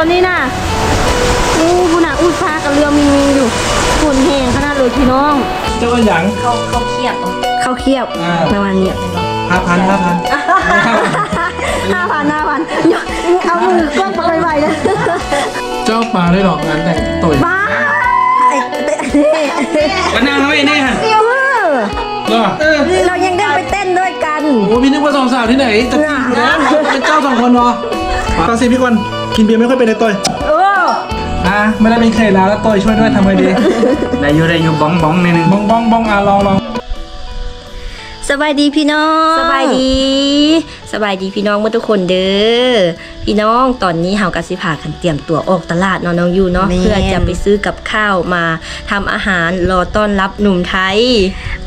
อนนี้น่ะอู้บุญน่ะอุ้ยฟ้ากับเรือมีมีอยู่ฝนแห้งขนาดเลยพี่น้องเจ้าว่าหยังเขาเขาเครียดข้าวเคียบอ่าประมาณเนี้ยห้าพันห้าพันห้าพันห้าพันเดี๋ยวเอามือกล้องไปไวๆนะเจ้าปลาได้หรอกงานแต่งตุ๋ยบ้าไอ้เต้กันนางไว้นี่ฮะเออเหรอเออเรายังได้ไปเต้นด้วยกันโอ้พี่นึกว่าสองสาวที่ไหนจะกินอยู่แล้วเป็นเจ้าสองคนเนาะ ตอนสิพี่คนกินเบียร์ไม่ค่อยเป็นเลยต่อยเอออะไม่ได้เป็นเคยแล้วแล้วต่อยช่วยด้วยทำไงดีได้อยู่ได้อยู่บ้องบ้องนิดนึงบ้องบ้องบ้องอะลองลองสบายดีพี่น้อง สบายดี สบายดีพี่น้องเมื่อทุกคนเด้อ พี่น้องตอนนี้เฮากะสิพากันเตรียมตัวออกตลาดเนาะน้องยูเนาะแม่น เพื่อจะไปซื้อกับข้าวมาทำอาหารรอต้อนรับหนุ่มไทย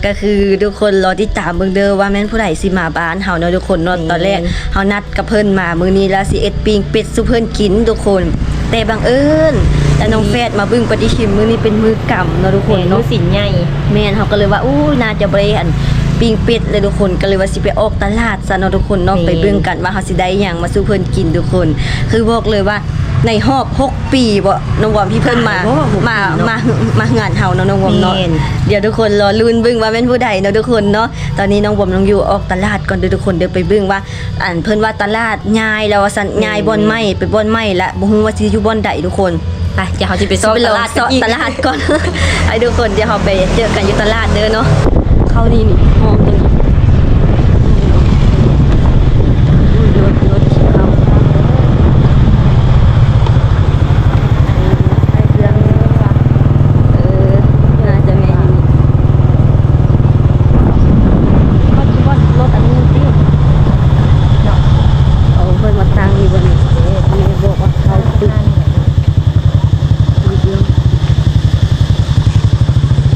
ก็คือทุกคนรอติดตามเบิ่งเด้อว่าแม่นผู้ใดสิมาบ้านเฮาเนาะทุกคนเนาะตอนแรกเฮานัดกับเพิ่นมามื้อนี้แล้วสิเอ็ดปิ้งเป็ดสุเพิ่นกินทุกคน แต่บังเอิญแต่น้องแฟดมาเบึ้งปฏิชิมมื้อนี้เป็นมือกำเนาะทุกคนเนาะ สินใหญ่ แม่นเขาก็เลยว่าอู้น่าจะบริหัน ปิ้งเป็ดเลยทุกคนก็เลยว่าสิไปออกตลาดซะเนาะทุกคนเนาะไปเบิ่งกันว่าเขาสิได้หยังมาสู่เพิ่นกินทุกคน คือบอกเลยว่าในหอบ 6 ปีบ่น้องวอมที่เพิ่นมามามามางานเฮาเนาะน้องวอมเนาะเดี๋ยวทุกคนรอลุ้นเบิ่งว่าแม่นผู้ใดเนาะทุกคนเนาะตอนนี้น้องวอมน้องอยู่ออกตลาดก่อนเด้อทุกคนเดี๋ยวไปเบิ่งว่าอันเพิ่นว่าตลาดยายแล้วว่าซั่นยายบ่อนไม้ไปบ่อนไม้ละบ่ฮู้ว่าสิอยู่บ่อนใดทุกคนไปเดี๋ยวเขาจะไปซ้อมตลาดกันอีกตลาดก่อนไอ้ทุกคนเดี๋ยวเขาไปเจอกันอยู่ตลาดเด้อเนาะ เข้าดีนี่หอมเลยรถรถขี่เข้าไปเรื่องนี้ว่ะเออน่าจะแม่อยู่นี่ก็คิดว่ารถอันนี้จริงเนาะเอาเพิ่นมาตั้งอยู่บนนี้เอ๊ะนี่บอกว่าเขาตึก ดีเดียว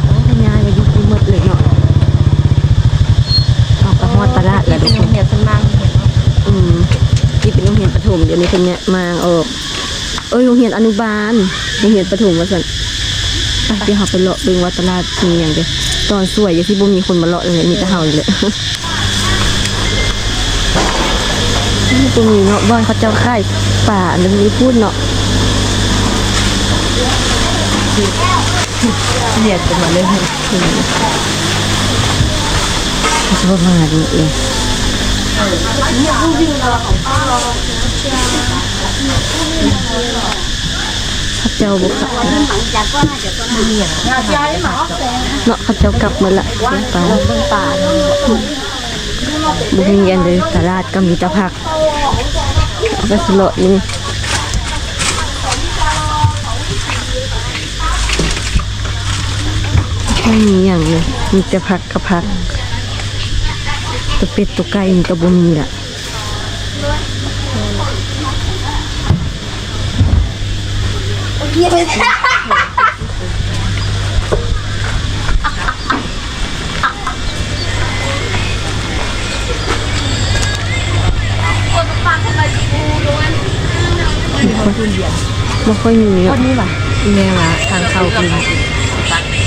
โอ้ยยายมาอยู่ที่หมดเลยเนาะออกกระฮอดตลาดแล้วทุกคน เหี่ยวสมัง อืมที่เป็นโรงเรียนประถมเดี๋ยวนี้คนเนี้ยมาออกเอ้ยโรงเรีย นุบาลโรงเรียนประถมว่าสันไปเดี๋ยวเราไปเลาะเบิ่งว่าตลาดมีอย่างเดียวตอนสวยอย่างที่บ่มีคนมาเลาะเลยมีแต่เฮาเลยนี่ตรงนี้เนาะบ้านเขาเจ้าค่ายป่าอันนี้พูดเนาะเหี่ยวจะมาเลยชอบมาดูเองเนี่ยลูกยิงเราของป้าเรา ข้าเจ้าบุกเนาะข้าเจ้ากลับมาละเบิ่งป่าเบิ่งป่าบุมีอันเลยตลาดก็มีแตะผักเอาไปสลดนี่ไม่มีอย่างเลยมีแต่ผักกับผักตัวเป็ดตัวไก่มันก็บ่มีละ บ่ค่อยมีอะนี่ว่ะแม่ว่าทางเข้าคือ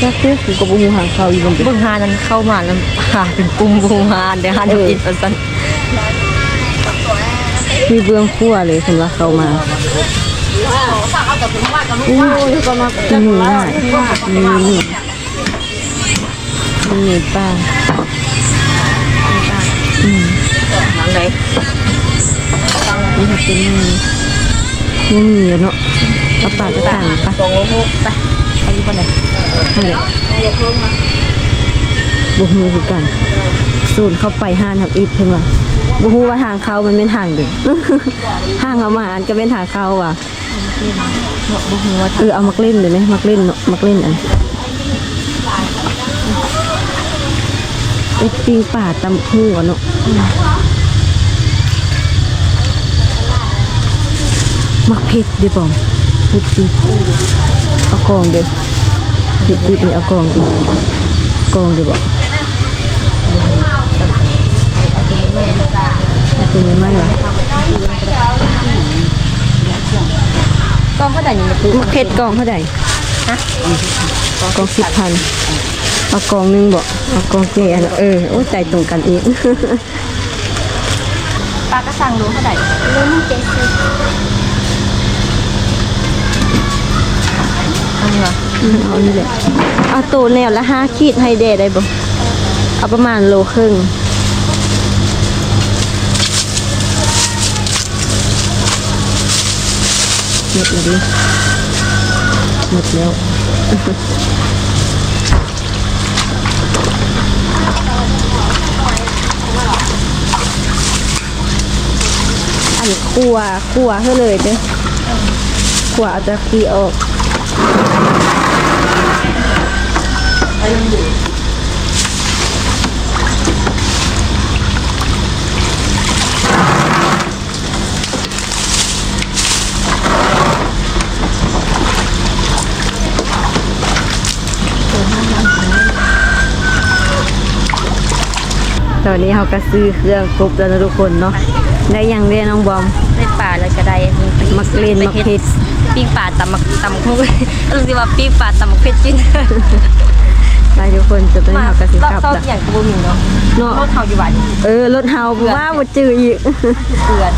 จักเด้อคือกบ่ฮู้หางเข้าอยู่บนบิ่งหานั้นเข้ามาแล้วหาเป็นปุ่มบูหาเดี๋ยวหาจะกินอันซั่นมีเบื้องขั้วเลยเพิ่นว่าเข้ามา อู้ยก็มากินหนูได้นี่นี่นี่ป้าหลังไหนนี่เป็นนี่มีเนาะเอาปากก็ต่างปะตรงโลกไปไปอยู่บ่ไหนนั่นแหละบุฮูคือกันสูนเข้าไปห้านทับอิดเพิ่นว่าบุฮูว่าทางเขามันเป็นทางเดินทางเอามาอันก็เป็นทางเขาว่ะ เออเอามักเล่นเลยไหมมักเล่นมักเล่นอันไอ้ปิงป่าตำหูอะเนาะมักเผ็ดเดี๋ยวบอมเผ็ดสิเอากองเดี๋ยวเผ็ดดิบนี่เอากองดิกองเดี๋ยวบอกเอาตัวนี้ไม่หร กองเท่าไหร่นี่แม่ปุ๊มัเพชรกองเท่าไหร่ฮะกองสิบพันเอากองนึงบอกเอากองเกลียเออโอ้ใจตรงกันเองปลากระสังรู้เท่าไหร่รู้เจ็ดสิบเอาเนาะเอานี่และเอาตัวแนวละห้าขีดไฮเดรได้บ่เอาประมาณโลครึ่ง หมดเลยดิหมดแล้วอันขัวขัวให้เลยเด้อขัวเอาจากขี้ออก ตอนนี้เขาก็ซื้อเครื่องครบแล้วนะทุกคนเนาะได้ยังเรียนน้องบอมได้ป่าแล้วก็ได้มักเล่นมักเผ็ดปิ้งป่าตำมักตำคุกรู้สึกว่าปิ้งป่าตำมักเผ็ดกินไปทุกคนจะต้องเขาก็สิรอบกลับเศร้าละอย่างกระบุมิงเนาะเนาะรถเฮาอยู่บ้านเออรถเฮาว่าบ่จืออีกเตือน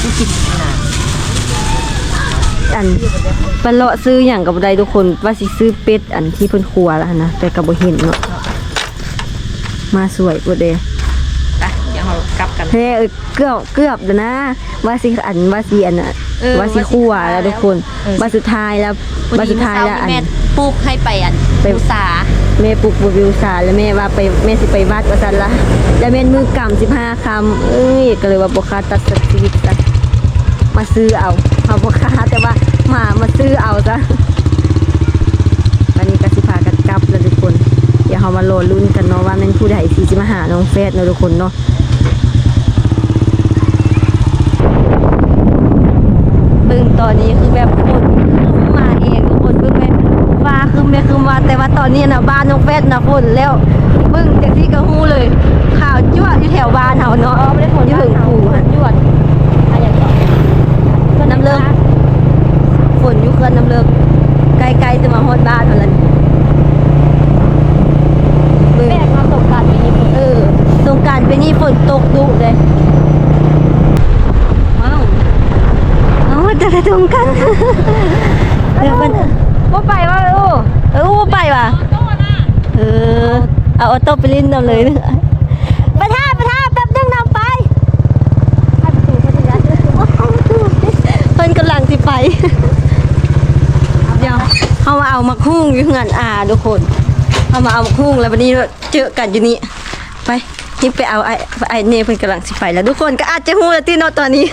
ที่กินน่ะอันไปเลาะซื้ออย่างกับใดทุกคนว่าสิซื้อเป็ดอันที่เพิ่นครัวแล้วนะแต่ก็บ่เห็นเนาะ มาสวยบ่เด้ไปเดี๋ยวเรากลับกัน เฮ้ยเออเกือบเกือบเด้อนะว่าสิอันว่าสิอันน่ะเออว่าสิครัวแล้วทุกคนเออ ว่าสุดท้ายแล้วว่าสุดท้ายแล้วอัน แม่ปลูกให้ไปอันไป อุตสาห์แม่ปลุกบวิวสารแล้วแม่ว่าไปแม่สิไปวัดว่าซั่นละแล้วแม่นมือกำ15คำเอ้ยก็เลยว่าบ่ค่าตัดสักชีวิตซะมาซื้อเอาเอาบ่ค่าแต่ว่ามามาซื้อเอาซะตอนนี้ก็สิพากันกลับแล้วทุกคน เดี๋ยวเฮามาโลลุ้นกันเนาะว่าแม่นผู้ใดสิสิมาหาน้องเฟสเนาะทุกคนเนาะเบิ่งตอนนี้คือแบบฝนมาเองทุกคนเบิ่งแบบฟ้าครึมแม่ครึมว่าแต่ว่าตอนนี้น่ะบ้านน้องเฟสน่ะฝนแล้วเบิ่งจังซี่ก็ฮู้เลย ข่าวจั่วอยู่แถวบ้านเฮาเนาะบ่ได้ฝนอยู่ถึงภูหั่นยวนอะไรอย่างเงี้ยน้ำเลิกฝนอยู่เขื่อนน้ำเลิกไกลๆจะมาฮอดบ้านเท่านั้นเบิ่ง แม่ความสงการปีนี้ เออสงกราร ปีนี้ฝนตกดุเลยว้าวเอาจะกระทงกันเดี๋ยวมันว่าไปว่าโอ้เอออู้ไปว่ะเออเอาออโต้ไปเล่นนำเลยประท่าประท่าแป๊บนึงนำไปให้ประตูเขาจะยัดเพิ่นกำลังสิไปเดี๋ยวเขามาเอามักฮุ้งอยู่เงินอาทุกคนเขามาเอามักฮุ้งแล้ววันนี้เจอกันอยู่นี่ไป ที่ไปเอาไอ้ไอ้เน่เพิ่นกำลังสิไปแล้วทุกคนก็อาจจะฮู้แล้วที่เนาะตอนนี้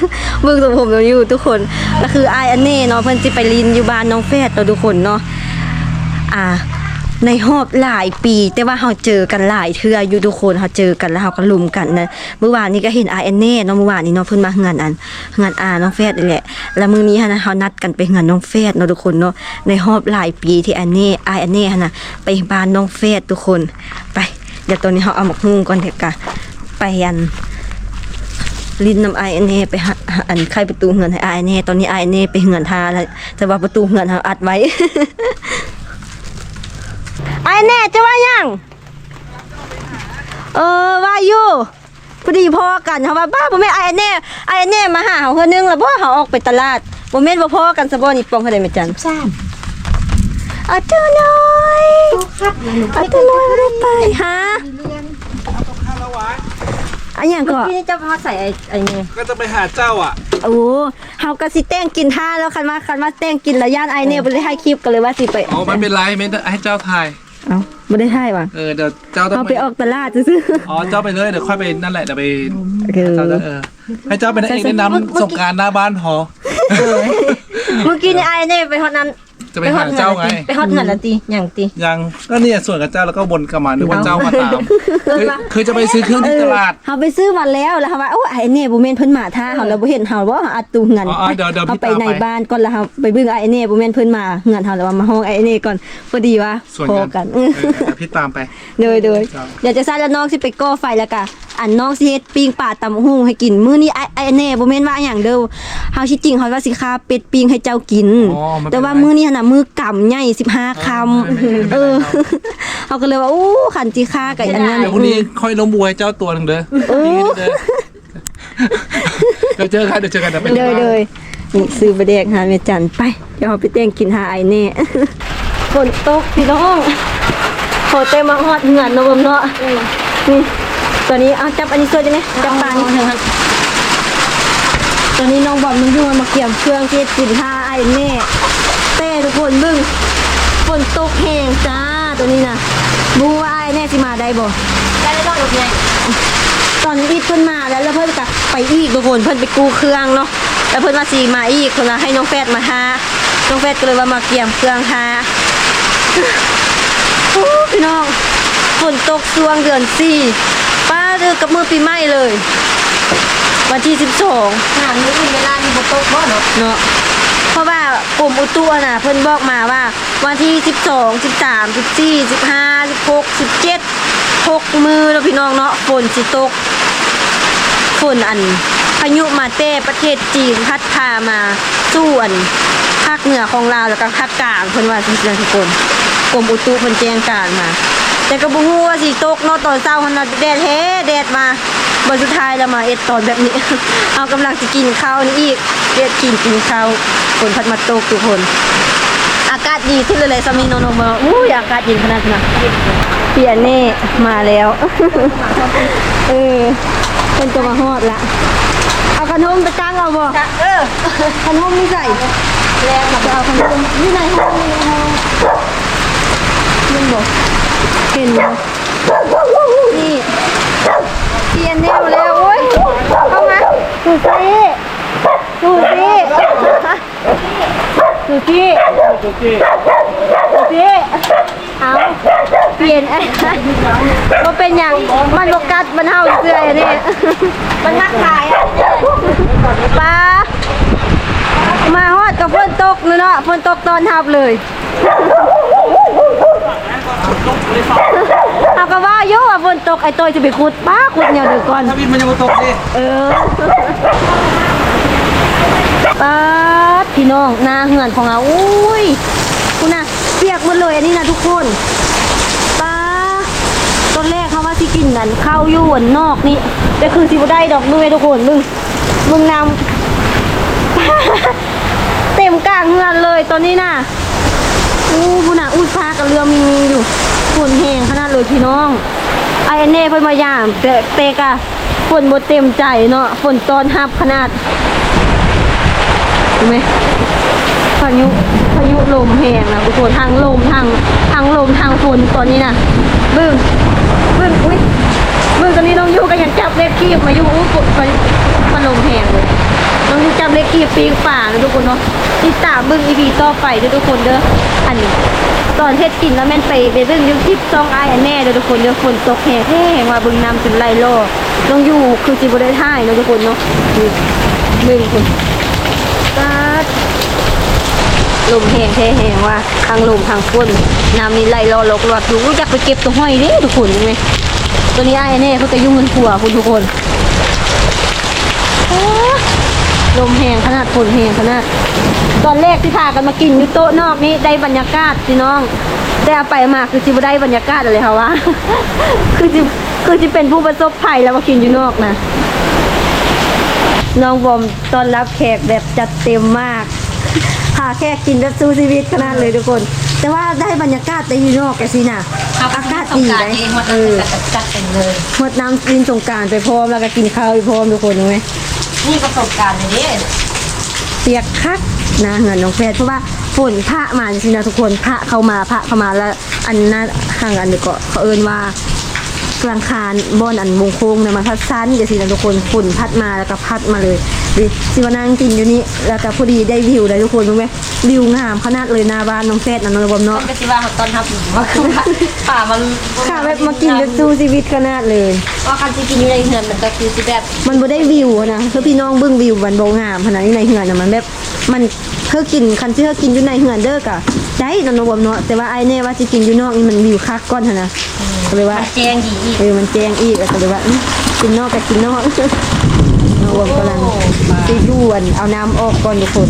มึงกับผมเราอยู่ทุกคนก็คือไอ้อันเน่เนาะเพิ่นสิไปลินอยู่บ้านน้องแฟดเนาทุกคนเนาะอ่าในหอบหลายปี แต่ว่าเราเจอกันหลายเทื่ออยู่ทุกคนเราเจอกันแล้วเราก็ลุมกันนะเมื่อวานนี้ก็เห็นไอาแอนเน่เนาะเมื่อวานนี้เนาะเพิ่นมาเฮือนอันเฮือนอาน้องแฟดนี่แหละแล้วมื้อนี้ฮะนะเรานัดกันไปเฮือนน้องแฟดเนาะทุกคนเนาะในหอบหลายปีที่อันเน่อาแอนเน่ฮะนะไปบ้านน้องแฟดทุกคนไป เดี๋ยวตอนนี้เราเอาหมกฮุ้งก่อนเถอะกะไปอันลินน้ำไอเน่ไปหาหาอันไขประตูเฮือนให้ไอเน่ตอนนี้ไอเน่ไปเฮือนทาแล้วแต่ว่าประตูเฮือนเราอัดไว้ไอเน่จะว่ายังเออว่าอยู่พอดีพอกันเขาว่าบ้าบ่แม่ไอเน่ไอเน่มาหาเขาเฮือนึงแล้วบ่เขาออกไปตลาดบ่แม่นบ่พอกันซะบ่นี่ปองเขาได้ไหมจันซ่าน เอาเจ้าน้อยเอาเจ้าน้อยบ่ได้ไปฮะอันหยังก็พี่นี่เจ้าพ่อใส่ไอ้ไอ้นี่ก็จะไปหาเจ้าอะโอ้เฮาก็สิแต่งกินท่าแล้วคันว่าคันว่าแต่งกินแล้วย่านไอเน่บ่ได้ให้คลิปก็เลยว่าสิไปอ๋อไม่เป็นไรไม่ได้ให้เจ้าถ่ายเอ้าบ่ได้ให้ว่ะเออเดี๋ยวเจ้าต้องเอาไปออกตลาดซื่ออ๋อเจ้าไปเลยเดี๋ยวค่อยไปนั่นแหละเดี๋ยวไปๆคือเจ้าจะเออให้เจ้าเป็นนางเอกแนะนำสงกรารหน้าบ้านหอเมื่อกี้นี่ไอเน่ไปฮอดนั้น จะไปหาเจ้าไง ไปฮอดเงินละตีอย่างตี ยังก็เนี่ยส่วนกับเจ้าแล้วก็วนกลับมานึกว่าเจ้ามาตามคือคือจะไปซื้อเครื่องที่ตลาด เฮาไปซื้อมาแล้วแล้วเฮาว่าโอ้ไอ้เนี่ยบ่แม่นเพิ่นมาท่าเฮาแล้วบ่เห็นเฮาบ่เฮาอัดตูเงินอ๋ออ๋อเดี๋ยวเดี๋ยวพี่เฮาไปตามไป ในบ้านก่อนแล้วเฮาไปเบิ่งไอ้เนี่ยบ่แม่นเพิ่นมาเงินเฮาแล้วว่ามาห้องไอ้เนี่ยก่อนพอดีว่าส่วนพอกักันนเออเดี๋ยวพี่ตามไปเดยเดยครับ เดี๋ยวจะซ่าแล้วน้องสิไปก่อไฟแล้วก็อันน้องสิเฮ็ดปิ้งปลาตำหูให้กินมื้อนี้ไอ้ไอ้แน่บ่แม่นว่าหยังเด้อเฮาสิจริงเฮาว่าสิฆ่าเป็ดปิ้งให้เจ้ากิน อ๋อไม่เป็นไรแต่ว่ามื้อนี้หั่นน่ะมื้อกำใหญ่15คำเออเฮาก็เลยว่าอู้ขันสิฆ่ากับอันนั้นเดี๋ยวพรุ่งนี้ค่อยล้มบวยเจ้าตัวหนึ่งเด้อเด้อเดี๋ยวเจอกันเดี๋ยวเจอกันเดี๋ยวไปเดยเดยนี่ซื้อไปแดกหาเมจันไปเดี๋ยวเราไปแต่งกินหาไอเน่ฝนตกพี่น้องโหเต็มมาฮอดเหงื่อนเนาะเบิ่มเนาะนี่ตัวนี้เอาจับอันนี้สวยจังไงจับปลานี่ตัวนี้น้องบอมน้องยูมันมาเกี่ยมเครื่องที่กินท่าไอ้แม่เต้ ทุกคนเบึ้งฝนตกแห้งจ้าตัวนี้นะบูว่าไอ้แน่สิมาได้บ่ได้ได้ดอกไงตอนนี้อีทเพิ่นมาแล้วแล้วเพิ่นก็ไปอีกทุกคนเพิ่นไปกู้เครื่องเนาะแล้วเพิ่นมาสีมาอีกเพิ่นว่าให้น้องแฟดมาหาน้องแฟดก็เลยว่ามาเกี่ยมเครื่องหาโอ้พี่น้องฝนตกช่วงเดือนสี่ป้าเดือกับมือปีใหม่เลย วันที่12หามื้ออื่นเวลานี่บ่ตกบ่เนาะเนาะ เพราะว่ากลุ่มอุตุน่ะเพิ่นบอกมาว่า วันที่ 12 13 14 15 16 17 6มือแล้วพี่น้องเนาะฝนสิตกฝนอันพายุมาเต้ประเทศจีนพัดพามาสู่อนภาคเหนือของลาวแล้วก็ภาคกลางเพิ่นว่าสิเดือนทุกคนกรมอุตุเพิ่นแจ้งการมา แต่ก็บ่ฮู้ว่าสิตกเนาะตอนเช้าหั่นน่ะแดดแท้แดดมา บ่สุดท้ายแล้วมาเอ็ดตอนแบบนี้ เอากำลังสิกินข้าวนี่อีกเด็ดกินกินข้าวฝนพัดมาตกทุกคน อากาศดีขึ้นเลยเลยสามีนอนมาอู้ยอากาศเย็นขนาดนั้นเปียเน่มาแล้วเออเป็นจะมาฮอดละเอาขนมไปตั้งเอาบ่เออขนมนี่ใส่แรงจะเอาขนมนี่ในห้องนี่ห้องมันบอกเห็นบ่นี่ เปียเน่มาแล้วโอ้ยเข้ามาดูสิดูสิดูสิดูสิเอาเปลี่ยนไอ้บ่เป็นหยังมันบกัดมันเห่าเสื้ออันนี่มันนักขายอะปลามาฮอดกับฝนตกเนาะฝนตกตอนทับเลย เอาก็ว่าอยู่ว่าฝนตกไอ้ตัวจะไปขุดป้าขุดแนวเดียวก่อน ถ้าบินมันยังมาตกดิเออป้าดพี่น้องหน้าเหือนของเราอุ้ยคุณน่ะเปียกหมดเลยอันนี้นะทุกคนป้าดตอนแรกเขาว่าที่กินนั่นข้าวอยู่อันนอกนี่แต่คือสิบได้ดอกด้วยทุกคนมึงมึงนำเต็มกลางเหือนเลยตอนนี้น่ะ อู้บุน่ะอุ้ยฟ้ากับเรือมีมีอยู่ฝนแห้งขนาดเลยพี่น้อง ไอเน่เพิ่นมายามแต่เตกะฝนบ่เต็มใจเนาะฝนตอนฮับขนาดเห็นไหมพายุพายุลมแหงนะทุกคนทางลมทางทางลมทางฝนตอนนี้นะบึ้งบึ้งอุ้ยบึ้งตอนนี้น้องยูก็ยังจับเล็กคีบมาอยู่อุ้ยฝนมันลมแหงเลยน้องยูจับเล็กคีบปีงป่านะทุกคนเนาะติดตามบึ้งอีพีต่อไปด้อทุกคนเด้ออันนี้ ตอนเฮ็ดกินแล้วแม่นไปไปเบิ่งยูคลิปซองอายอันแน่เด้อทุกคนเด้อฝนตกแห้งแห้งว่าเบิ่งน้ำจนไหลโลอน้องอยู่คือสิบ่ได้ถ่ายเนาะทุกคนเนาะหนี่งคุณตาดลมแห้งแท้แห้งว่าทางลมทางฝนน้ำนี่ไหลโลอลกลวดอยู่อยากไปเก็บตัวห้อยเด้ทุกคนเห็นไหมตัวนี้อายอันแน่เพิ่นก็ยุ่งเงินผัวคุณทุกคนโอ้ ลมแห้งขนาดฝนแห้งขนาด ตอนแรกที่พากันมากินอยู่โต๊ะนอกนี้ได้บรรยากาศพี่น้อง แต่เอาไปมาคือจิบได้บรรยากาศอะไรคะวะ คือจิคือจิเป็นผู้ประสบภัยแล้วมากินอยู่นอกนะ น้องบอมตอนรับแขกแบบจัดเต็มมากพาแขกกินแบบสู้ชีวิตขนาดเลยทุกคน แต่ว่าได้บรรยากาศแต่อยู่นอกแกสินะอากาศดีเลยเออจัดเต็มเลยหมดน้ำกินสงกรารไปพร้อมแล้วก็กินข้าวไปพร้อมทุกคนรู้ไหม นี่ประสบการณ์เลยเด้เปียกคักนะเงินน้องแฟดเพราะว่าฝนพระมาจริงๆนะทุกคนพระเข้ามาพระเข้ามาแล้ว อันนั้นห่างอันเดียวก็เขาเอินว่า กลางคานบอนอันมงคงเนี่ยมันพัดซันเดี๋ยวสินะทุกคนฝนพัดมาแล้วก็พัดมาเลยดิสิมานั่งกินอยู่นี่แล้วก็พอดีได้วิวเลยทุกคนรู้ไหมวิวงามขนาดเลยหน้าบ้านน้องแฟดนะน้องบอมเนาะก็สิว่าเขาตอนทับอยู่ว่าป่ามันค่ะแบบมากินแบบสู้ชีวิตขนาดเลยว่าคันสิกินอยู่ในเฮือนมันก็คือสิแบบมันบ่ได้วิวอะนะคือพี่น้องเบิ่งวิวมันบ่งามขนาดนี้ในเหือนน่ะมันแบบมัน เธอกินคันที่เธอกินอยู่ในเหือนเด้อกะได้เนาะน้องบอมเนาะแต่ว่าไอ้แน่ว่าสิกินอยู่นอกนี่มันวิวคักก่อนหั่นนะก็เลยว่ามันแจงดีอีกเออมันแจ้งอีกแล้วก็เลยว่าอื้อกินนอกก็กินนอกน้องบอมกำลังสิด่วนเอาน้ำออกก่อนทุกคน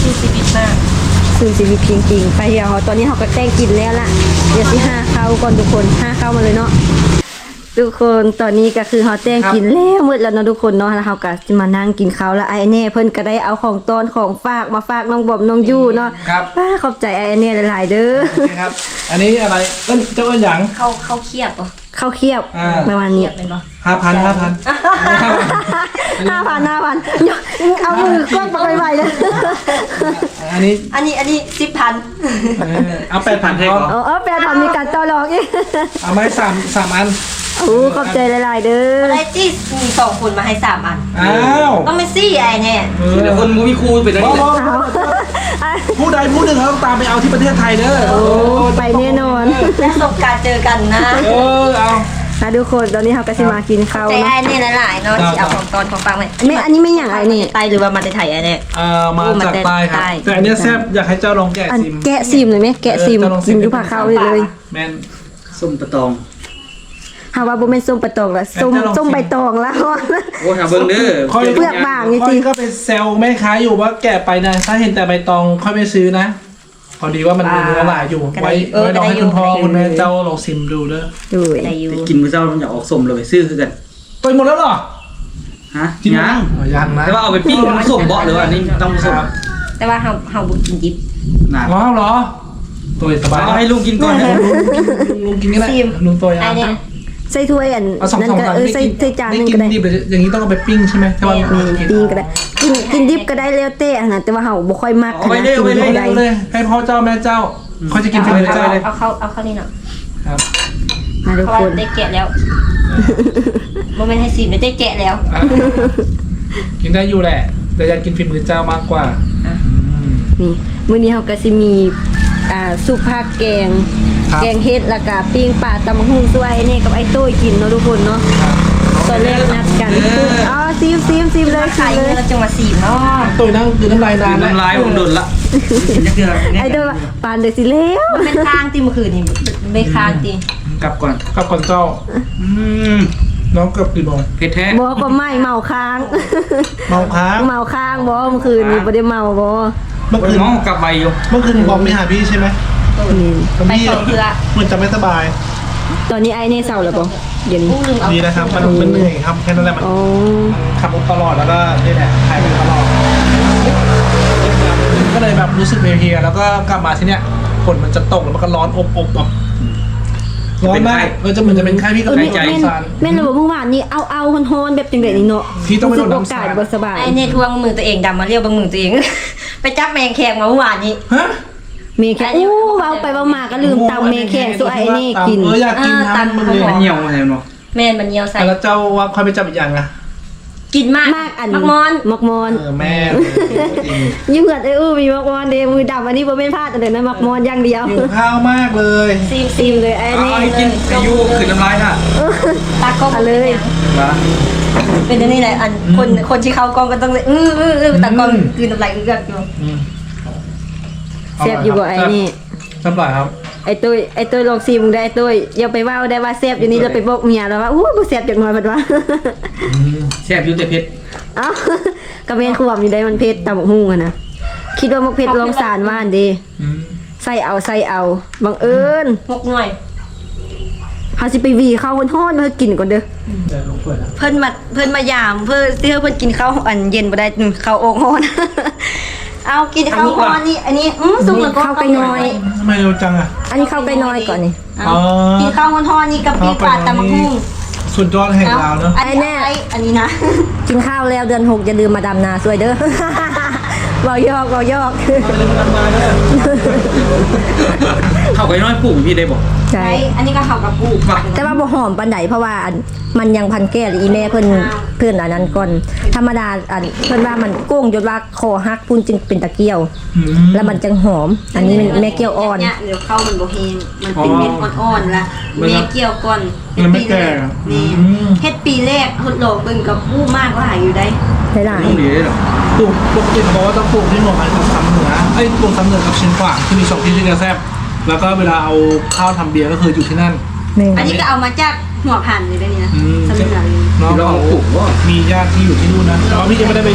สู้ชีวิตมากสู่ชีวิตจริง ๆ ไปเดี๋ยวตอนนี้เขาก็แจ้งกินแล้วล่ะเดี๋ยวสิห้าเข้าก่อนทุกคนห้าเข้ามาเลยเนาะ ทุกคนตอนนี้ก็คือเฮาแต่งครับกินแล้วหมดแล้วเนาะทุกคนเนาะแล้วเฮาก็สิมานั่งกินข้าวแล้วไอ้แน่เพิ่นก็ได้เอาของต้อนของฝากมาฝากน้องบอมน้องยู่เนาะครับ ป้าขอบใจไอ้แน่หลายๆเด้อโอเคครับ อันนี้อะไรเอ้นเจ้าเอ้นหยังเข้าเข้าเคียบบ่ข้าวเคียบอ่า ประมาณนี้เป็นบ่ห้าพันห้าพันห้าพันห้าพันเอามือกดไปไวๆเลยอันนี้อันนี้อันนี้สิบพันเออเอาแปดพันให้พอก่อนเออเออแปดพันมีการต่อรองอีกเอาไหมสามสามอัน โอ้ขอบใจหลายๆเด้อไอ้ที่มีสองคนมาให้สามอัน อ้าวต้องไม่ซี่ไอ้เนี่ยเออแต่คนมูมีครูเป็นอะไรบอเนี่ยกผู้ใดผู้หนึ่งเขาต้องตามไปเอาที่ประเทศไทยเด้อโอ้ไปแน่นอนประสบการณ์เจอกันนะเออเอาค่ะทุกคนตอนนี้เราก็สิมากินข้าวใจเนาะไอ้เนี่ยหลายๆเนาะครับที่เอาของตอนของฟังไหมไม่อันนี้ไม่อย่างไรนี่ไตหรือว่ามาในไทยไอ้เนี่ย เอ่อมาจากใต้ครับ ใต้ แต่อันเนี้ยแซ่บอยากให้เจ้าลองแกะอันซิมแกะซิมเลยไหมแกะซิมเออจะลองซิซิมมอยุพาข้าวเลยเลย แมนส้มปะตอง หาว่าบ่แม่นส้มปะตองละส้มจะลองส้มซิมใบตองละ โอ้ถามเบิ่งเด้อค่อยเปลือกบางจค่อริยงก็ไปแซวแม่ค้าอยู่ว่าแกะไปนะ ถ้าเห็นแต่ใบตองค่อยไม่ซื้อนะพอดีว่ามันมีเนื้อหลายอยู่ ไว้ไว้ลองให้คุณพ่อคุณแม่เจ้าลองซิมดูเด้อๆดูไอ้ยูแต่กินมื้อเช้ามันอยากออกส้มเลยไปซื้อคือกัน ตัวหมดแล้วเหรอฮะจริงไหมยังอ๋อยังนะแต่ว่าเอาไปปิ้งมันส้มเบาะหรือว่าอันนี้ต้องส้มแต่ว่าเฮาเฮาบุกกินดิบน่ะอ๋อเหรอตัวสบายเอาให้ลุงกินก่อนนะลุงกินก็ได้ลุงตัวยังไอ้เนี่ย ใส่ถ้วยอันเอาสองนั่นสองก็สามเออไม่ใส่กินใส่จานหนึงไม่กิก็นได้ดิบเลยอย่างนี้ต้องเอาไปปิ้งใช่ไหมถ้าว่าอืมปิ้งก็ได้กินกินดิบก็ได้แล้วแต่อันนะแต่ว่าเฮาบ่ค่อยมักเอาไปเลยกิเอาไปนเลดิยบได้เอาเลยให้พ่อเจ้าแม่เจ้าเขาจะกินฝีมือเจ้าเอาเข้าเอาเข้านี่เนาะครับมาทุกเพราะคว่านได้แกะแล้วโมเมนต์ให้ซีมได้แกะแล้ว อะกินได้อยู่แหละแต่อยากกินฝีมือเจ้ามากกว่าอะ อืมนี่มื้อนี้เฮาก็สิมี อ่าซุปผักแกง ครับ แกงเฮ็ดแล้วก็ปิ้งปลาตำบักหุ่งซวยไอ้นี่กับไอ้โต้ยกินเนาะทุกคนเนาะครับตอนแรกนัดกันอ๋อซิมซิมซิมเลยไข่ซิมเลเนี่ยยเราจะมาซีมเนาะตัวนั่งคือน้ำลายนานน้ำลายผมโดนละกินยักเดือไอ้โต้ยว่าปานเด็กสิแล้วมันเป็นค้างตีเมื่อคืนนี่ไม่ค้างตีกลับก่อนกับคนเจ้าอืมน้องเกือบกี่โมงเผ็ดแท้บอกว่าไม่เมาค้าง เมาค้างเมาค้างบ่เมื่อคืนนี้บ่ได้เมาบ่ เมื่อคืนน้องกลับไปอยู่เมื่อคืนบอมไม่หาพี่ใช่ไหมนี่ไปสองเทือเหมือนจะไม่สบาย ตอนนี้ไอ้นี่เศร้าแล้วบ่เดี๋ยวนี้ผู้หนึ่งเอาดีนะครับมันมันเหนื่อยครับแค่นั้นแหละมันอ๋อมันขับรถตลอดแล้วก็นี่แหละถ่ายไปตลอด ก็เลยแบบรู้สึกเพลียๆแล้วก็กลับมาที่เนี้ยฝนมันจะตกแล้วมันก็ร้อนอบอบแบบ ร้อนมากเออจะเหมือนจะเป็นไข้พี่เอก็อไม่แม่ใจแม่นสารแม่นเลยว่าเมื่อวานนี้เอาเอาๆฮ้อนๆแบบจังได๋นี่เนาะพี่ต้องไปโดนรู้น้ำสึกสาอาดกาศบ่สบายไอ้เนี่ยทวงมือตัวเองดำมาเรียกบังมือตัวเอง ไปจับแมงแขกมาเมื่อวานนี้ ฮะเมแค่อู้เว้าไปเว้ามาก็ลืมตำเมแค่สุไอ้นี่กิน เอออยากกินเออทานตำมันเลยมันเหี่ยวมาแล้วเนาะแม่นมันเหนียวใส่ แล้วเจ้าว่าค่อยไปจับอีกอย่างอะ กินมากมากอันมักมอนมักมอนเออแม่จริงยิ่งเกิดไอ้อู้มีมักมอนเด้มือดำอันนี้บ่แม่นพลาดอันเด้นะมักมอนอย่างเดียวหิวข้าวมากเลยซีมซิมเลยไอ้เอานี่ให้กินอายุคือน้ำลายค่ะตากล้องเอาเลยมาเป็นอันนี้แหละอันคนคนที่เข้ากล้องก็ต้องเลยอื้ออื้ออื้อตากล้องคือน้ำลายเอือกอยู่อืมแซ่บอยู่บ่ไอ้นี่แซ่บหลายครับ ไอ้ตุ้ยไอ้ตุ้ยลองซิมมึงได้ไอ้ตุ้ยอย่าไปเว้าได้ว่าแซ่บอยู่นี่แล้วไปบอกเมียแล้วว่าอู้บ่แซ่บจักหน่อยบัดว่าแซ่บอยู่แต่เผ็ดเอ้าก็แม่นความอยู่ได้มันเผ็ดตำบักหุ่งอะนะคิดว่ามักเผ็ดลองสารว่านเด้อืมใส่เอาใส่เอาบังเอิญหกหน่วยเฮาสิไปหวีข้าวฮ้อนๆมาให้กินก่อนเด้อเดี๋ยวลงเปิดนะเพิ่นมาเพิ่นมายาม เพื่อที่เพิ่นกินข้าวอันเย็นบ่ได้อืมข้าวอกฮ้อน เอากินข้าวฮ้อนนี่อันนี้อื้อสุกแล้วก็ข้าวไก่น้อย ทำไมเร็วจังอะ อันนี้ข้าวไก่น้อยก่อนนี่เอากินข้าวฮ้อนๆนี่กับปีกว่าตำบักหุ่งสุดยอดแห่งลาวเนอะอันนี้ไอ้อันนี้นะกินข้าวแล้วเดือนหกอย่าลืมมาดำนาสวยเด้อเว้ายอกเว้ายอกเข้าไปน้อยปลูกพี่ได้บอก ใช่ไอ้อันนี้ก็ข้าวกับปูว่าแต่ว่าบ่หอมปานใดเพราะว่าอันมันยังพันแก้หรืออีแม่เพิ่นเพิ่นอันนั้นก่อน ธรรมดาอันเพิ่นว่ามันโก้งจนว่าคอหักพุ่นจึงเป็นตะเกียวอืมแล้วมันจังหอม อันนี้มันแม่เกียวอ่อนเนี่ยเดี๋ยวข้าวมันบ่แห้งมันเป็นเม็ดอ่อนๆละแม่เกี่ยวก่อนมันไม่แก่อะนี่อืมเฮ็ดปีแรกทดลองเบิ่งกับผู้มากว่าหายอยู่ได้หลายต้องดีได้หรอปลูกปกติเขาบอกว่าต้องปลูกที่หมวกกันกับซ้ำเหนือไอ้ยปลูกซ้ำเหนือกับเชียงขวางที่มีสองที่ที่จะแซ่บ แล้วก็เวลาเอาข้าวทำเบียร์ก็คืออยู่ที่นั่นๆนี่อันนี้ก็เอามาจากหัวผ่านเลยได้นี่นะอืมสำเร็จน้องลองเขาปลูกว่ามีญาติที่อยู่ที่นู่นนะแต่ว่าพี่ยังไม่ได้ไป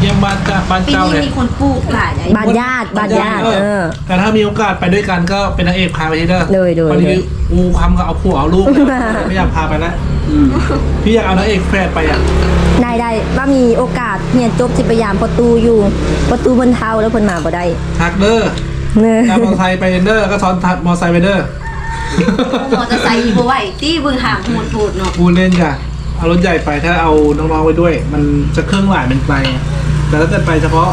เยี่ยมบ้านจ้าบ้านปีเจ้านี้เลยมีคนปลูกหลายไอ้บ้านญาติบ้านญาติเออ แต่ถ้ามีโอกาสไปด้วยกันก็เป็นนางเอกพาไปที่เด้อเลยเลยพอดีเลยอูคำก็เอาผัวเอาลูกไม่อยากพาไปแล้วอืมพี่อยากเอานางเอกแฝดไปอะได้ได้ว่ามีโอกาสเรียนจบสิพยายามประตูอยู่ประตูบนเท้าแล้วเพิ่นมาบ่ได้ทักเด้อ เนอะนั่งมอเตอร์ไซค์ไปเด้อก็ซ้อนทัดมอเตอร์ไซค์ไปเด้อมอเตอร์ไซค์บ่ไหวตี้เบิ่งหางโหดโหดเนาะพูดเล่นจ้ะเอารถใหญ่ไปถ้าเอาน้องๆไปด้วย มันจะเครื่องหลายเป็นไป แต่ถ้าเกิดไปเฉพาะ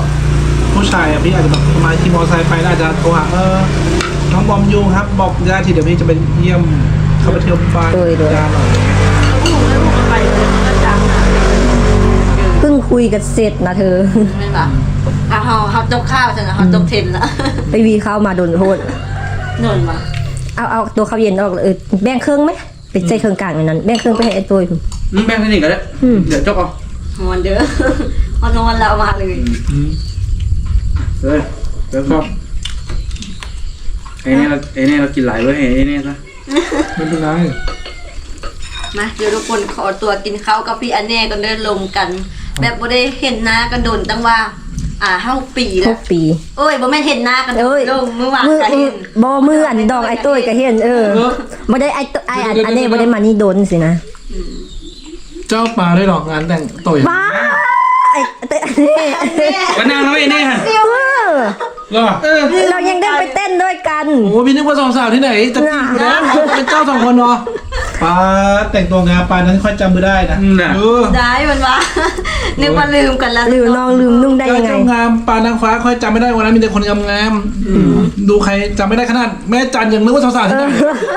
ผู้ชายอะพี่อาจจะแบบมาขี่มอเตอร์ไซค์ไปแล้วอาจจะโทรหาเออน้องบอมยูครับ บอกญาติทีเดี๋ยวพี่จะไปเยี่ยมเข้าไปเที่ยวบ้านโดยโดย ญาติหน่อยเพิ่งคุยกันเสร็จนะเธอแม่นปะ อะเฮาเฮาจบข้าวจังนะเฮาจบเทนละไปวีเข้ามาโดนโทษนนมาเอาเอาตัวข้าวเย็นออกเลยเออแบ่งเครื่องไหมไปใส่เครื่องกลางในนั้นแบ่งเครื่องไปให้ไอ้ตัว อืมแบ่งให้นี่ก็ได้อืม เดี๋ยวจกเอานอนเด้อเฮานอนแล้วเอามาเลยอืมเฮ้ยเดี๋ยวครับไอ้เนี่ยเราไอ้เนี่ยเรากินหลายเว้ยไอ้เนี่ยซะไม่เป็นไรมาเดี๋ยวทุกคนขอตัวกินข้าวกับพี่อันแน่กันเดินลงกัน แบบบ่ได้เห็นหน้ากันโดนตั้งว่า อ่าเฮาปีหแล้วกปีโอ้ยบ่แม่นเห็นหน้ากันโดเอ้นยลงเมื่อวานมือก็มือเห็น บ่มืออันดอกไอ้ตัวก็เห็นเออบ่ได้ไอ้ตัวไอ้อันอันนี้บ่ได้มานี่โดนสินะเจ้าปลาได้หรอกงานแต่งต่อยบ้าไอ้เต้อันนี้ก็นั่งแล้วไอ้เนี่ยฮะเออเหรอเออเรายังได้ไปเต้นด้วยกัน โอ้พี่นึกว่าสองสาวที่ไหนจะกินอยู่แล้วเป็นเจ้าสองคนเนาะ ปลาแต่งตัวงามปลานั้นค่อยจำไม่ได้นะอืมน่ะ เออได้มันว่านึกว่าลืมกันแล้วหรือน้องลืมนุ่งได้ยังไง เจ้างามปลานางฟ้าค่อยจำไม่ได้วันนั้นมีแต่คนงามงามๆดูใครจำไม่ได้ขนาดแม่จันยังนึกว่าสาวๆที่ไหน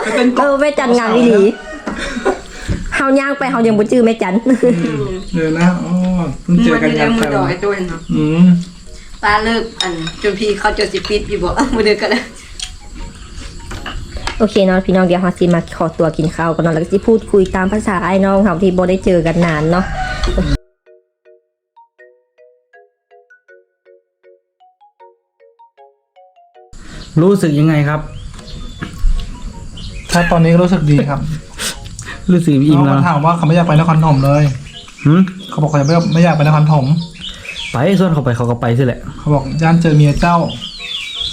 ไปเป็นเออแม่จันงามอีหลีเฮาย่างไปเฮายังบ่จื้อแม่จันเออนะอ๋อเพิ่งเจอมันกันอยู่ในงานมืแต่องดอกไอ้ตัวเนาะอืมป้าเลิกอันจนพี่เขาจดสิปิดอยู่บ่มือเดียวกันเลย โอเคเนาะพี่น้องเดี๋ยวเฮาสิมาขอตัวกินข้าวกันเนาะแล้วก็สิพูดคุยตามภาษาไอ้น้องเฮาที่บ่ได้เจอกันนานเนาะรู้สึกยังไงครับ ถ้าตอนนี้ก็รู้สึกดีครับรู้สึกอิ่มเขาแล้วมาถามว่าเขาไม่อยากไปนครถมเลยหืมเขาบอกเขาไม่ไม่อยากไปนครถมไปส่วนเขาไปเขาก็ไปสิแหละ เขาบอกย่านเจอเมียเจ้า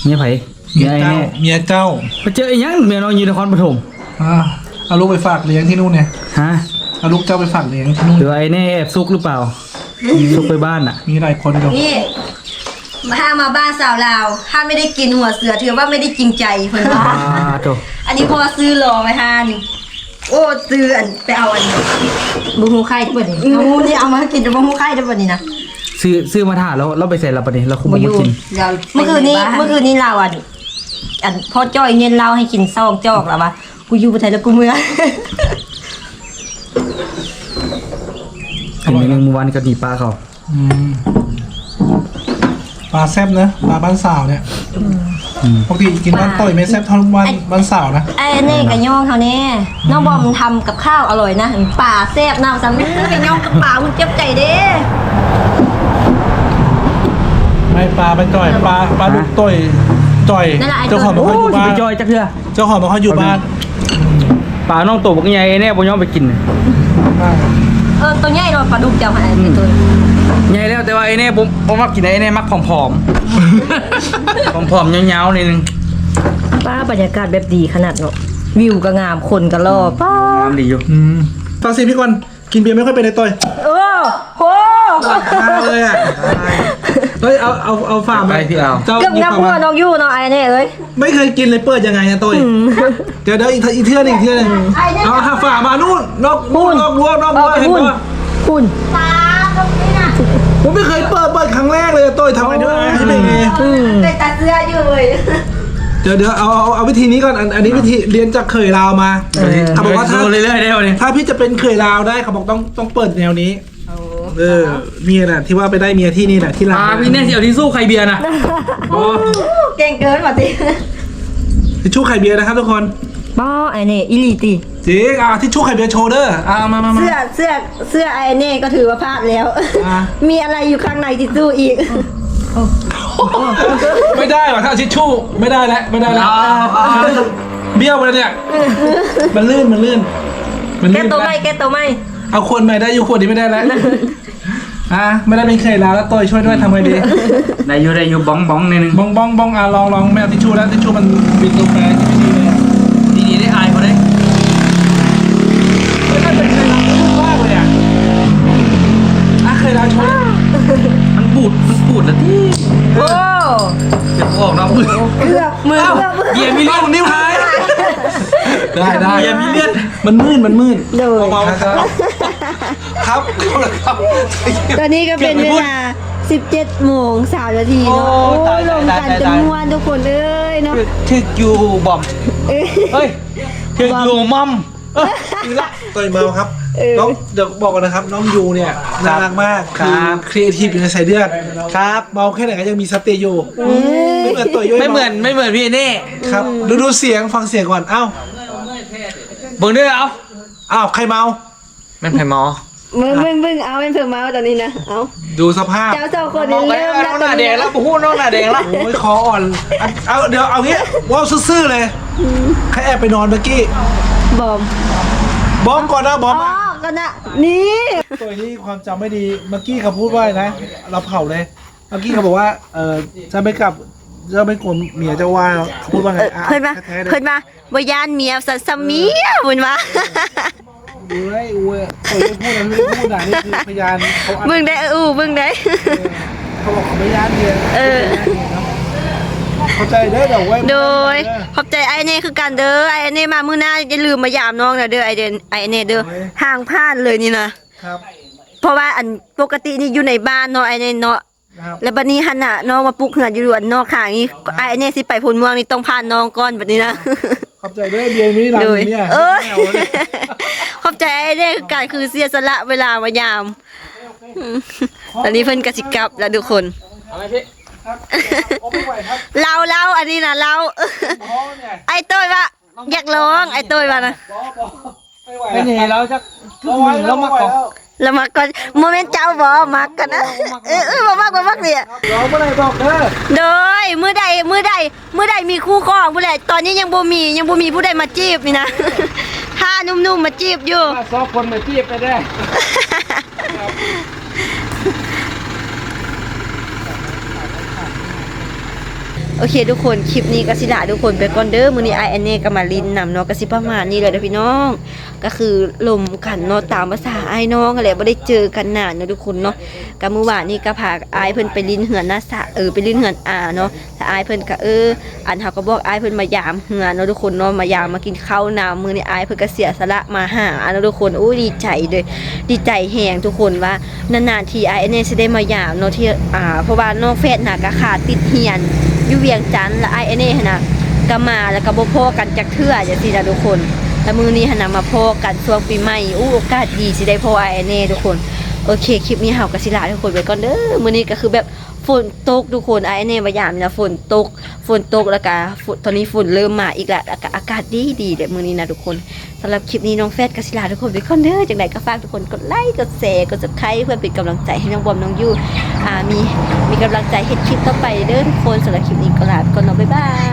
เมียไผ เมีเมียยไอ้เจ้าเนี่ยเมียเจ้าไปเจอไอ้ยังเมียน้องอยู่นครปฐมอ่าเอาลูกไปฝากเลี้ยงที่นู่นเนี่ยฮะเอาลูกเจ้าไปฝากเลี้ยงที่นู่นหรือว่าไอ้เนี่ยแอบซุกหรือเปล่าซุกไปบ้านอะ มีหลายคนเลยนี่ถ้ามาบ้านสาวลาว ถ้าไม่ได้กินหัวเสือถือว่าไม่ได้จริงใจเพิ่นว่าอ่าโตอันนี้พอซื้อรอไว้ห้านี่โอ้ซื้ออันไปเอาอันนี้บ่ฮู้ใครที่บ่นี่งูนี่เอามาให้กินจะบ่ฮู้ใครได้บ่นี่นะซื้อซื้อมาถ่าแล้วเราไปใส่ละประเดี๋ยวเราคุมบ่มาอยู่กินเดี๋ยวเมื่อคืนนี้เมื่อคืนนี้เราอะ อันพ่อจ้อยเย็นเราให้กินซองจอกแล้วว่ากูอยู่บ่ไทยแล้วกูเมื่ออันนี้หนึ่งเมื่อวานก็ดีปลาเขาอืมปลาแซบนะปลาบ้านสาวเนี่ยปกติกินบ้านต่อยไม่แซบเท่าบ้านบ้านสาวนะไอ้เน่กับย่องเขาแน่น้องบอมทำกับข้าวอร่อยนะป่าแซ่บน้ำซ้ำไปย่องกับป่าคุณเจ็บใจเด้ไม่ปลาไปจ่อยปลาปลาดุกต่อย จ่อย นั่นแหละไอ้เจ้าของไม่โอ้ค่อยอยู่สิบ้านไปจอยจักเถื่อเจ้าของไม่ค่อยอยู่บ้านปลาน้องโตบอกไงไอ้เนี่ยบ่ยอมไปกินเออตัวใหญ่โดนปลาดุกเจ้าหายไปตัวใหญ่แล้วแต่ว่าไอ้เนี่ยผมผมมักกินไอ้เนี่ยมักผอมๆ ผอมๆยาวๆนิดนึงป้าบรรยากาศแบบดีขนาดเนาะวิวก็งามคนก็รอบป้างามดีอยู่อืมตอนสิพี่ก่อนกินเบียร์ไม่ค่อยเป็นในต่อยเออโหมาเลยอะ เฮ้ยเอาเอาเอาฝาไปมาพี่เอาเจ้าเกือบมีงับฝาหัวมา น้องยู่เนาะไอ้เน่เอ้ย ไม่เคยกินเลยเปิดยังไงนะต่อยเดี๋ยวเดี๋ยวอีกอีกเทื่อหนึงอีกเทื่อหนึงเอาหาฝามานู่นนอกนู่นนอกรั้วนอกเอารั้วไปเห็นหุ่นปะหุ่นผมไม่เคยเปิดเปิดครั้งแรกเลยต่อยทำไมด้วยให้เป็นไงอืมแต่ตาเสื้ออยู่เลยเดี๋ยวเดี๋ยวเอาเอาเอาวิธีนี้ก่อนอันอันนี้วิธีเรียนจากเขยลาวมาเขาบอกว่าถ้าดูเรื่อยๆได้วันนี้ถ้าพี่จะเป็นเขยลาวได้เขาบอกต้องต้องเปิดแนวนี้ เออเมียน่ะที่ว่าไปได้เมียที่นี่แหละที่ลาวอ่าพี่แน่สิเอาที่สู้ใครเบียร์น่ะโอ้เก่งเกินว่ะติทิชชู่ไข่เบียร์นะครับทุกคนป้าไอ้เน่อีหลีติจริงอะทิชชู่ไข่เบียร์โชว์เดอร์อะมามามาเสื้อเสื้อเสื้อไอ้เน่ก็ถือว่าพลาดแล้ว อะมีอะไรอยู่ข้างในที่สู้อีก ไม่ได้หรอกถ้าเอาทิชชู่ไม่ได้แล้วไม่ได้แล้วเบี้ยวไปแล้วเนี่ยมันลื่นมันลื่นมันแกลื่นตัวไม่แกตัวไม่ เอาขวดใหม่ได้อยู่ขวดนี้ไม่ได้แล้วอะไม่ได้เป็นเคยแล้วแล้วตัวช่วยด้วยทำไงดีได้อยู่ได้อยู่บ้องบ้องนิดนึงบ้องบ้องบ้องอะลองลองไม่เอาทิชชู่แล้วทิชชู่มันบิดตัวแปรที่ไม่ดีเลยอะดีดีได้อายเขาได้ไม่ได้เป็นเคยแล้วพูดมากเลยอะอะเคยแล้วช่วยมันบูดมันบูดแล้วที่โอ้เดี๋ยวออกเนาะมือมือเบียร์มีเลือดนิ้วหายได้ได้เบียร์มีเลือดมันมืดมันมืดโดยเบาๆ ครับครับเข้าเลยครับ ตอนนี้ก็เป็นเวลา 17โมง3นาทีเนาะ โอ้โอ้ตายลงกันตายจตายนม่วนทุกคนเอ้ยเนาะถึกอยู่บอมเอ้ย เฮ้ยถึกอยู่มัมนี่ละ ต่อยเมาครับน้องเดี๋ยวบอกกันนะครับ น้องยูเนี่ยน่ารักมากครัคือบครีเอทีฟอยู่ในสายเลือดครับ เมาแค่ไหนก็ยังมีสติอยู่ไม่เหมือนตัวย่อยไม่เหมือนไม่เหมือนพี่นี่ครับดูดูเสียงฟังเสียงก่อนเอ้าเบิ่งด้วยเอาอ้าวใครเมาแม่นไผ่หมอ มึงมึงมึงเอาเป็นเพิ่มเมาส์ตอนนี้นะเอาดูสภาพเจ้าสองคนมนี้องไปเริ่มน้องหน้าแดงแล้วพูดน้องหน้าแดงแล้วโอ้ยคออ่อนอะเอาเดี๋ยวเอางี้ว่าวซื่อๆเลยใครแอบไปนอนเมื่อกี้บอมบอมก่อนนะบอมอ๋ออะก็นะนี่ตัวนี้ความจำไม่ดีเมื่อกี้เขาพูดว่าอะไรนะ เราเผาเลยเมื่อกี้เขาบอกว่าเออจะไม่กลับจะไม่กลัวเมียจะว่าเขาพูดว่าไงเอออะเพิ่นมาแท้ๆเลย เพิ่นมาบ่ย่านเมียสันสเมียบุญมา ดูเลยอุ้ยตัวนี้พูดนะไม่ได้พูดนะนี่คือพยานเขาอัดมึงได้เอออู้มึงได้ เขาบอกเขาไม่ย้านเมียเออ เข้าใจเด้อเดี๋ยวไว้โดยขอบใจไอเน่คือกันเด้อไอเน่มามื้อหน้าอย่าลืมมายามน้องนะเด้อไอเดนไอเน่เด้อห่างพลาดเลยนี่นะครับเพราะว่าอันปกตินี่อยู่ในบ้านเนาะไอเน่เนาะนะครับแล้วบัดนี้หันน่ะน้องมาปลุกเหือนอยู่อันนอกข้างนี่ไอเน่สิไปพุ่นเมืองนี่ต้องผ่านน้องก่อนบัดนี้นะ ขอบใจเด้อเบียร์นี้ร้านโดย นี้เนี่ยเออไม่เอาเลยข อบใจไอเน่คือกันคือเสียสละเวลามายามอืมตอนนี้เพิ่นกสิกลับแล้วทุกคน เอาไหมพี่โอ้ไม่ไหวครับเราเราอันนี้นะเราท้องเนี่ยไอ้ต้ยว่าอยากร้องไอ้ต้ยว่านะบอบอไม่ไหวไม่หนีแล้วจะเอาไว้แล้วมาก่อนแล้วมาก่อนโมเมนต์เจ้าบ่มักกันนะเออเออบ่มักบ่มักเนี่ยร้องเมื่อไหรบอกเด้อโดยมื้อใดมื้อใดมื้อใดมีคู่ครองผู้ใดตอนนี้ยังบ่มียังบ่มีผู้ใดมาจีบนี่นะ ถ้านุ่มๆมาจีบอยู่ มาซอกคนมาจีบไปได้ โอเคทุกคนคลิปนี้ก็สิลาทุกคนไปก่อนเด้อมือนี้ไอแอนเน่ก็มาลินนำเนาะก็สิประมาณนี้เลยเด้อพี่น้อง ก็คือลมกันเนาะตามภาษาไอ้น้องนั่นแหละบ่ได้เจอกันนานเนาะทุกคนเนาะก็มื้อวานนี้ก็พาไอเพิ่นไปลินเหือนหน้าสะเออไปลินเหือนอาเนาะแต่ไอเพิ่นก็เออ อันเฮาก็บอกไอเพิ่นมายามเหือนเนาะทุกคนเนาะมายามมากินข้าวน้ำมือนี้อเพิ่นก็เสียสละมาหาเนาะทุกคนโอ้ดีใจเด้อดีใจแฮงทุกคนว่านานๆทีไอแอนเน่สิได้มายามเนาะที่อ่าเพราะว่าน้องแฟดน่ะก็ขาดติดเฮียน อยู่เวียงจันทร์และไอเอเน่หนนะก็มาแล้วก็บ่พอกันจักเทื่อจังที่นะทุกคนแล้วมือนี้หนนะมาพอกันช่วงปีใหม่อู้โอกาสดีสิได้พอไอเอเน่ทุกคนโอเคคลิปนี้เฮากับศิลาทุกคนไปก่อนเด้อมื้อนี้ก็คือแบบ ฝนตกทุกคนไอ้เน่ยพยามนะฝนตกฝนตกแล้วก็ฝนตอนนี้ฝนเริ่มมาอีกแล้วอากาศอากาศดีดีเด้อมื้อนี้นะทุกคนสำหรับคลิปนี้น้องแฟดกัสิลาทุกคนไปก่อนเด้อจังไดก็ฝากทุกคนกดไลค์กดแชร์กด Subscribe เพื่อเป็นกำลังใจให้น้องบอมน้องยูอ่ามีมีกำลังใจเฮ็ดคลิปต่อไปเด้อทุกคนสำหรับคลิปนี้ก็ลาไปก่อนเนาะบ๊ายบาย